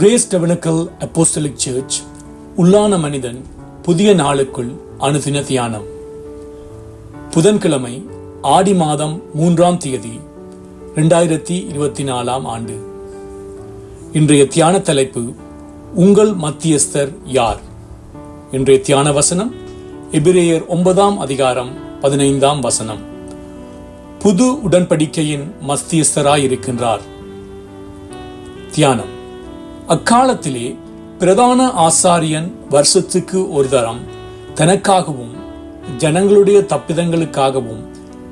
Grace டெவனக்கல் apostolic search உள்ளான மனிதன் புதிய நாளுக்குள் அனுதின தியானம். புதன்கிழமை ஆடி மாதம் மூன்றாம் தேதி ரெண்டாயிரத்தி இருபத்தி நாலாம் ஆண்டு. இன்றைய தியான தலைப்பு உங்கள் மத்தியஸ்தர் யார்? இன்றைய தியான வசனம் எபிரேயர் ஒன்பதாம் அதிகாரம் பதினைந்தாம் வசனம். புது உடன்படிக்கையின் மத்தியஸ்தராய் இருக்கின்றார் தியானம். அக்காலத்திலே பிரதான ஆசாரியன் வருஷத்துக்கு ஒரு தரம் தனக்காகவும் ஜனங்களுடைய தப்பிதங்களுக்காகவும்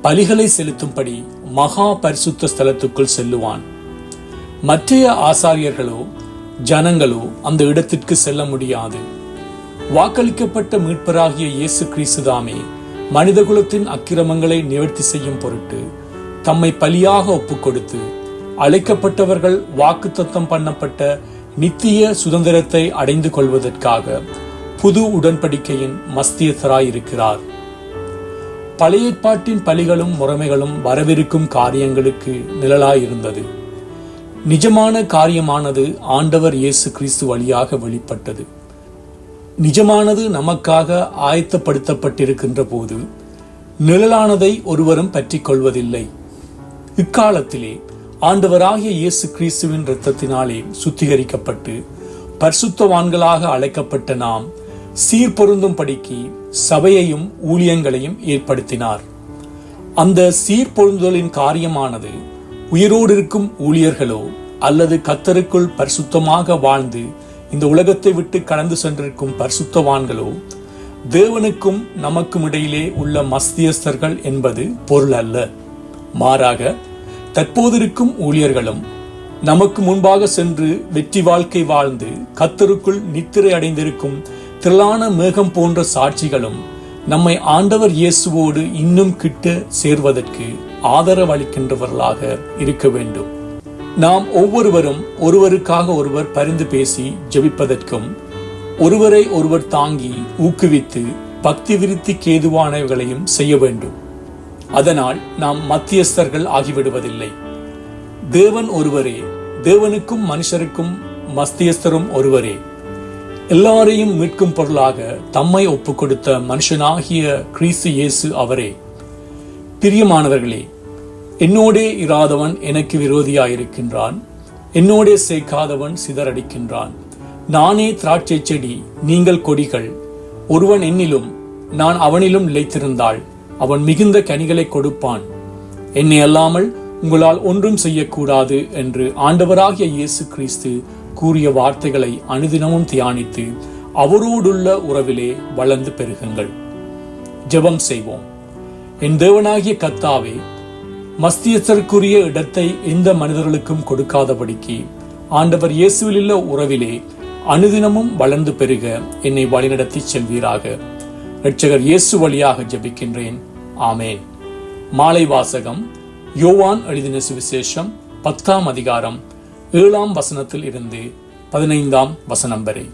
பலிகளை செலுத்தும்படி மகா பரிசுத்த ஸ்தலத்துக்குள் செல்லுவான். மற்றைய ஆசாரியர்களோ ஜனங்களோ அந்த இடத்திற்கு செல்ல முடியாது. வாக்களிக்கப்பட்ட மீட்பராகிய இயேசு கிறிஸ்துதாமே மனிதகுலத்தின் அக்கிரமங்களை நிவர்த்தி செய்யும் பொருட்டு தம்மை பலியாக ஒப்புக் கொடுத்து அழைக்கப்பட்டவர்கள் வாக்குத்தத்தம் பண்ணப்பட்ட நித்திய சுதந்திரத்தை அடைந்து கொள்வதற்காக புது உடன்படிக்கையின் மஸ்தியத்தராயிருக்கிறார். பழைய ஏற்பாட்டின் பலிகளும் முறைமைகளும் வரவிருக்கும் காரியங்களுக்கு நிழலாயிருந்தது. நிஜமான காரியமானது ஆண்டவர் இயேசு கிறிஸ்து வழியாக வெளிப்பட்டது. நிஜமானது நமக்காக ஆயத்தப்படுத்தப்பட்டிருக்கின்ற போது நிழலானதை ஒருவரும் பற்றி கொள்வதில்லை இக்காலத்திலே ஆண்டவராகிய இயேசு கிறிஸ்துவின் இரத்தத்தினாலே சுத்திகரிக்கப்பட்டு பரிசுத்தவான்களாக அழைக்கப்பட்ட நாம் சீர்பொருந்தும்படிக்கு சபையையும் ஊழியங்களையும் ஏற்படுத்தினார். அந்த சீர்பொருந்துதலின் காரியமானது உயிரோடு இருக்கும் ஊழியர்களோ அல்லது கத்தருக்குள் பரிசுத்தமாக வாழ்ந்து இந்த உலகத்தை விட்டு கடந்து சென்றிருக்கும் பரிசுத்தவான்களோ தேவனுக்கும் நமக்கும் இடையிலே உள்ள மஸ்தியஸ்தர்கள் என்பது பொருள் அல்ல. மாறாக தற்போதிருக்கும் ஊழியர்களும் நமக்கு முன்பாக சென்று வெற்றி வாழ்க்கை வாழ்ந்து கத்தருக்குள் நித்திரை அடைந்திருக்கும் திரளான மேகம் போன்ற சாட்சிகளும் நம்மை ஆண்டவர் இயேசுவோடு இன்னும் கிட்ட சேர்வதற்கு ஆதரவளிக்கின்றவர்களாக இருக்க வேண்டும். நாம் ஒவ்வொருவரும் ஒருவருக்காக ஒருவர் பரிந்து பேசி ஜெபிப்பதற்கும் ஒருவரை ஒருவர் தாங்கி ஊக்குவித்து பக்தி விருத்திக்கு ஏதுவானவைகளையும் செய்ய வேண்டும். அதனால் நாம் மத்தியஸ்தர்கள் ஆகிவிடுவதில்லை. தேவன் ஒருவரே தேவனுக்கும் மனுஷருக்கும் மத்தியஸ்தரும் ஒருவரே. எல்லாரையும் மீட்கும் பொருளாக தம்மை ஒப்பு கொடுத்த மனுஷனாகிய கிறிஸ்து இயேசு அவரே. பிரியமானவர்களே என்னோடே இராதவன் எனக்கு விரோதியாயிருக்கின்றான். என்னோடே சேர்க்காதவன் சிதறடிக்கின்றான். நானே திராட்சை செடி நீங்கள் கொடிகள். ஒருவன் என்னிலும் நான் அவனிலும் நிலைத்திருந்தாள். அவன் மிகுந்த கனிகளை கொடுப்பான். என்னை அல்லாமல் உங்களால் ஒன்றும் செய்யக்கூடாது என்று ஆண்டவராகிய இயேசு கிறிஸ்து கூறிய வார்த்தைகளை அனுதினமும் தியானித்து அவரோடுள்ள உறவிலே வளர்ந்து பெருகுங்கள். ஜெபம் செய்வோம். என் தேவனாகிய கத்தாவே மஸ்தியத்திற்குரிய இடத்தை எந்த மனிதர்களுக்கும் கொடுக்காதபடிக்கு ஆண்டவர் இயேசுவிலுள்ள உறவிலே அனுதினமும் வளர்ந்து பெருக என்னை வழிநடத்தி செல்வீராக. இரட்சகர் இயேசு வழியாக ஜெபிக்கின்றேன். ஆமேன். மாலை வாசகம் யோவான் எழுதின சுவிசேஷம் பத்தாம் அதிகாரம் ஏழாம் வசனத்தில் இருந்து பதினைந்தாம் வசனம் வரை.